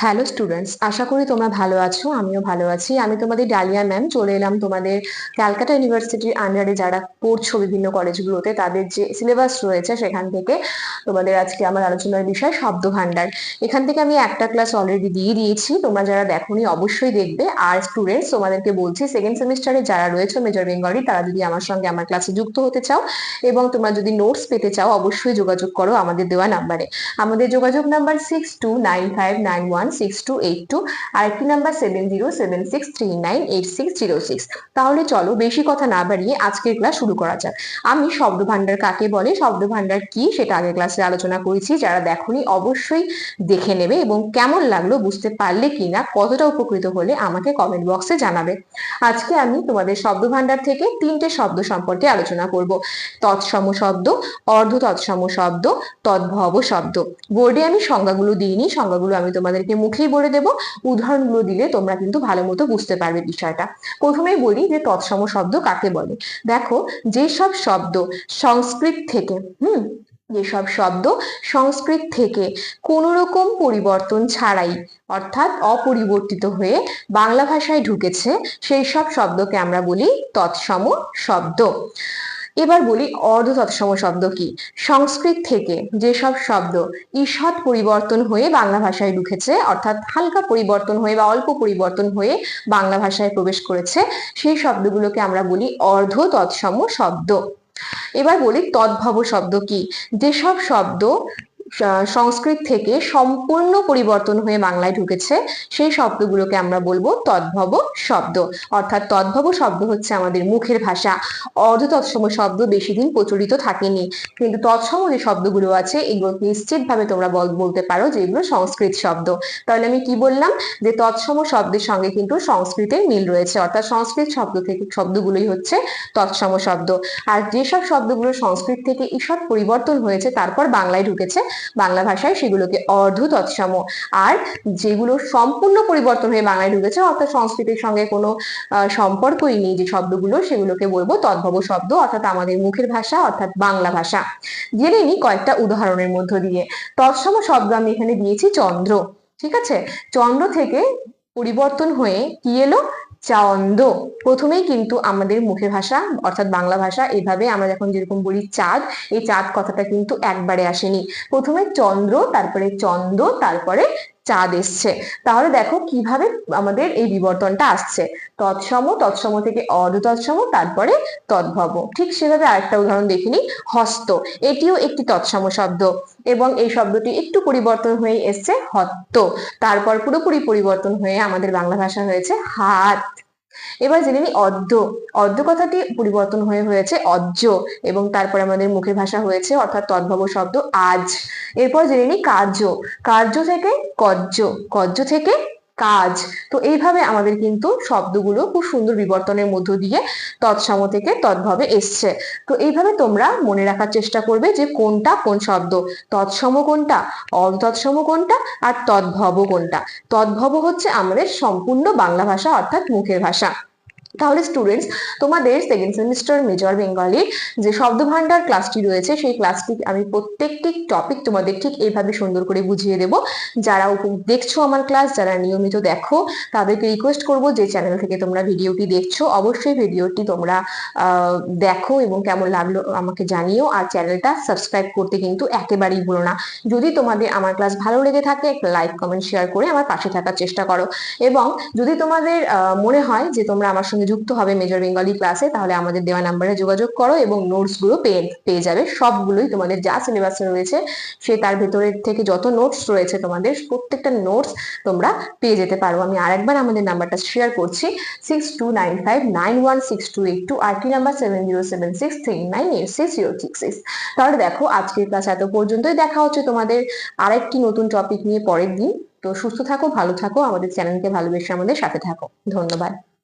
Hello students আশা করি তোমরা ভালো আছো, আমিও ভালো আছি। আমি তোমাদের ডালিয়া ম্যাম চলে এলাম তোমাদের ক্যালকাটা ইউনিভার্সিটির আন্ডারে যারা পড়ছো বিভিন্ন কলেজগুলোতে তাদের যে সিলেবাস রয়েছে সেখান থেকে তোমাদের আজকে আমার আলোচনার বিষয় শব্দ ভান্ডার এখান থেকে আমি একটা ক্লাস অলরেডি দিয়ে দিয়েছি, তোমরা যারা দেখোনি অবশ্যই দেখবে। আর স্টুডেন্টস তোমাদেরকে বলছি সেকেন্ড সেমিস্টারে যারা রয়েছে মেজর বেঙ্গলি তারা যদি আমার সঙ্গে আমার ক্লাসে যুক্ত হতে চাও এবং তোমরা যদি নোটস পেতে চাও, অবশ্যই যোগাযোগ করো আমাদের দেওয়া নাম্বারে আমাদের যোগাযোগ number six two nine five nine one আরেকটি নাম্বার তাহলে চলো বেশি কথা না বাড়িয়ে আজকের ক্লাস শুরু করা যাক। আমি শব্দ ভান্ডার কাকে বলে শব্দ ভান্ডার কি সেটা আগের ক্লাসে আলোচনা করেছি, যারা দেখনি অবশ্যই দেখে নেবে এবং কেমন লাগল বুঝতে পারলে কি না, কতটা উপকৃত হলে আমাকে কমেন্ট বক্সে জানাবে। আজকে আমি তোমাদের শব্দ ভান্ডার থেকে তিনটে শব্দ সম্পর্কে আলোচনা করব। তৎসম শব্দ অর্ধ তৎসম শব্দ, তদ্ভব শব্দ। বোর্ডে আমি সংজ্ঞাগুলো দিইনি, সংজ্ঞাগুলো আমি তোমাদেরকে মুখেই বলে দেব, উদাহরণগুলো দিলে তোমরা কিন্তু ভালো মতো বুঝতে পারবে বিষয়টা। প্রথমেই বলি যে তৎসম শব্দ কাকে বলে? দেখো, যেসব শব্দ সংস্কৃত থেকে, হুম? যেসব শব্দ সংস্কৃত থেকে কোনো রকম পরিবর্তন ছাড়াই অর্থাৎ অপরিবর্তিত হয়ে বাংলা ভাষায় ঢুকেছে সেই সব শব্দকে আমরা বলি তৎসম শব্দ। এবার বলি অর্ধ তৎসম শব্দ কি? সংস্কৃত থেকে যেসব শব্দ ঈষৎ পরিবর্তন হয়ে বাংলা ভাষায় ঢুকেছে, অর্থাৎ হালকা পরিবর্তন হয়ে বা অল্প পরিবর্তন হয়ে বাংলা ভাষায় প্রবেশ করেছে, সেই শব্দগুলোকে আমরা বলি অর্ধ তৎসম শব্দ। এবার বলি তদ্ভব শব্দ কি? যেসব শব্দ সংস্কৃত থেকে সম্পূর্ণ পরিবর্তন হয়ে বাংলায় ঢুকেছে, সেই শব্দগুলোকে আমরা বলব তদ্ভব শব্দ। অর্থাৎ তদ্ভব শব্দ হচ্ছে আমাদের মুখের ভাষা। অর্ধ তৎসম শব্দ বেশি দিন প্রচলিত থাকেনি। কিন্তু তৎসম যে শব্দগুলো আছে, এগুলো নিশ্চিতভাবে তোমরা বলতে পারো যে এগুলো সংস্কৃত শব্দ। তাহলে আমি কি বললাম? যে তৎসম শব্দের সঙ্গে কিন্তু সংস্কৃতের মিল রয়েছে। অর্থাৎ সংস্কৃত শব্দ থেকে, শব্দগুলোই হচ্ছে তৎসম শব্দ। আর যেসব শব্দগুলো সংস্কৃত থেকে ঈষৎ পরিবর্তন হয়েছে, তারপর বাংলায় ঢুকেছে বাংলা ভাষায় সেগুলোকে অর্ধ তৎসম আর যেগুলো সম্পূর্ণ পরিবর্তন হয়ে বাংলায় ঢুকেছে, অর্থাৎ সংস্কৃতির সঙ্গে কোনো সম্পর্কই নেই যে শব্দগুলো, সেগুলোকে বলব তদ্ভব শব্দ, অর্থাৎ আমাদের মুখের ভাষা, অর্থাৎ বাংলা ভাষা। জেনে নি কয়েকটা উদাহরণের মধ্য দিয়ে। তৎসম শব্দ আমি এখানে দিয়েছি চন্দ্র। ঠিক আছে? চন্দ্র থেকে পরিবর্তন হয়ে কি এলো? চান্দ। প্রথমেই কিন্তু আমাদের মুখে ভাষা, অর্থাৎ বাংলা ভাষা, এভাবে আমরা যখন যেরকম বলি চাঁদ, এই চাঁদ কথাটা কিন্তু একবারে আসেনি। প্রথমে চন্দ্র, তারপরে চন্দ, তারপরে চাঁদ এসছে। তাহলে দেখো কীভাবে আমাদের এই বিবর্তনটা আসছে। তৎসম তৎসম থেকে অর্ধ তৎসম তারপরে তদ্ভব। ঠিক সেভাবে আরেকটা উদাহরণ দেখিনি হস্ত, এটিও একটি তৎসম শব্দ এবং এই শব্দটি একটু পরিবর্তন হয়ে এসছে হত্ত। তারপর পুরোপুরি পরিবর্তন হয়ে আমাদের বাংলা ভাষা হয়েছে হাত। এবার জেনে নিই অদ্য। অদ্য কথাটি পরিবর্তন হয়ে হয়েছে অজ্জ এবং তারপর আমাদের মুখে ভাষা হয়েছে অর্থাৎ তদ্ভব শব্দ আজ। এরপর জেনে নিই কার্য। কার্য থেকে কজ্জ। কজ্জ থেকে কাজ। তো এইভাবে আমাদের কিন্তু শব্দগুলো খুব সুন্দর বিবর্তনের মধ্য দিয়ে তৎসম থেকে তৎভাবে এসছে। তো এইভাবে তোমরা মনে রাখার চেষ্টা করবে যে কোনটা কোন শব্দ, তৎসম কোনটা, অতৎসম কোনটা আর তদ্ভব কোনটা। তদ্ভব হচ্ছে আমাদের সম্পূর্ণ বাংলা ভাষা অর্থাৎ মুখের ভাষা। তাহলে স্টুডেন্টস তোমাদের সেকেন্ড সেমিস্টার মেজর বেঙ্গলি যে শব্দ ভান্ডার ক্লাসটি রয়েছে, সেই ক্লাসটি আমি প্রত্যেকটি টপিক তোমাদের ঠিক এইভাবে সুন্দর করে বুঝিয়ে দেব। যারা দেখছ আমার ক্লাস যারা নিয়মিত দেখো, তাদেরকে রিকোয়েস্ট করব যে চ্যানেল থেকে তোমরা ভিডিওটি দেখছ, অবশ্যই ভিডিওটি তোমরা দেখো এবং কেমন লাগল আমাকে জানিও। আর চ্যানেলটা সাবস্ক্রাইব করতে কিন্তু একেবারেই ভুলো না। যদি তোমাদের, আমার ক্লাস ভালো লেগে থাকে, একটা লাইক কমেন্ট শেয়ার করে আমার পাশে থাকার চেষ্টা করো। এবং যদি তোমাদের মনে হয় যে তোমরা আমার সঙ্গে যুক্ত হবে মেজর বেঙ্গলি ক্লাসে তাহলে আমাদের দেওয়া নাম্বারে যোগাযোগ করো এবং নোটসগুলো পেয়ে পেয়ে যাবে। সবগুলোই তোমাদের যা সিলেবাস রয়েছে, সে তার ভেতরের থেকে যত নোটস রয়েছে তোমাদের, প্রত্যেকটা নোটস তোমরা পেয়ে যেতে পারো। আমি আরেকবার আমাদের নাম্বারটা শেয়ার করছি six two nine five nine one six two eight two আর number seven zero seven six three nine eight six zero six six তাহলে দেখো, আজকের ক্লাস এত পর্যন্তই দেখা হচ্ছে তোমাদের আরেকটি নতুন টপিক নিয়ে পরের দিন। তো সুস্থ থাকো, ভালো থাকো, আমাদের চ্যানেলকে ভালোবেসে আমাদের সাথে থাকো। ধন্যবাদ।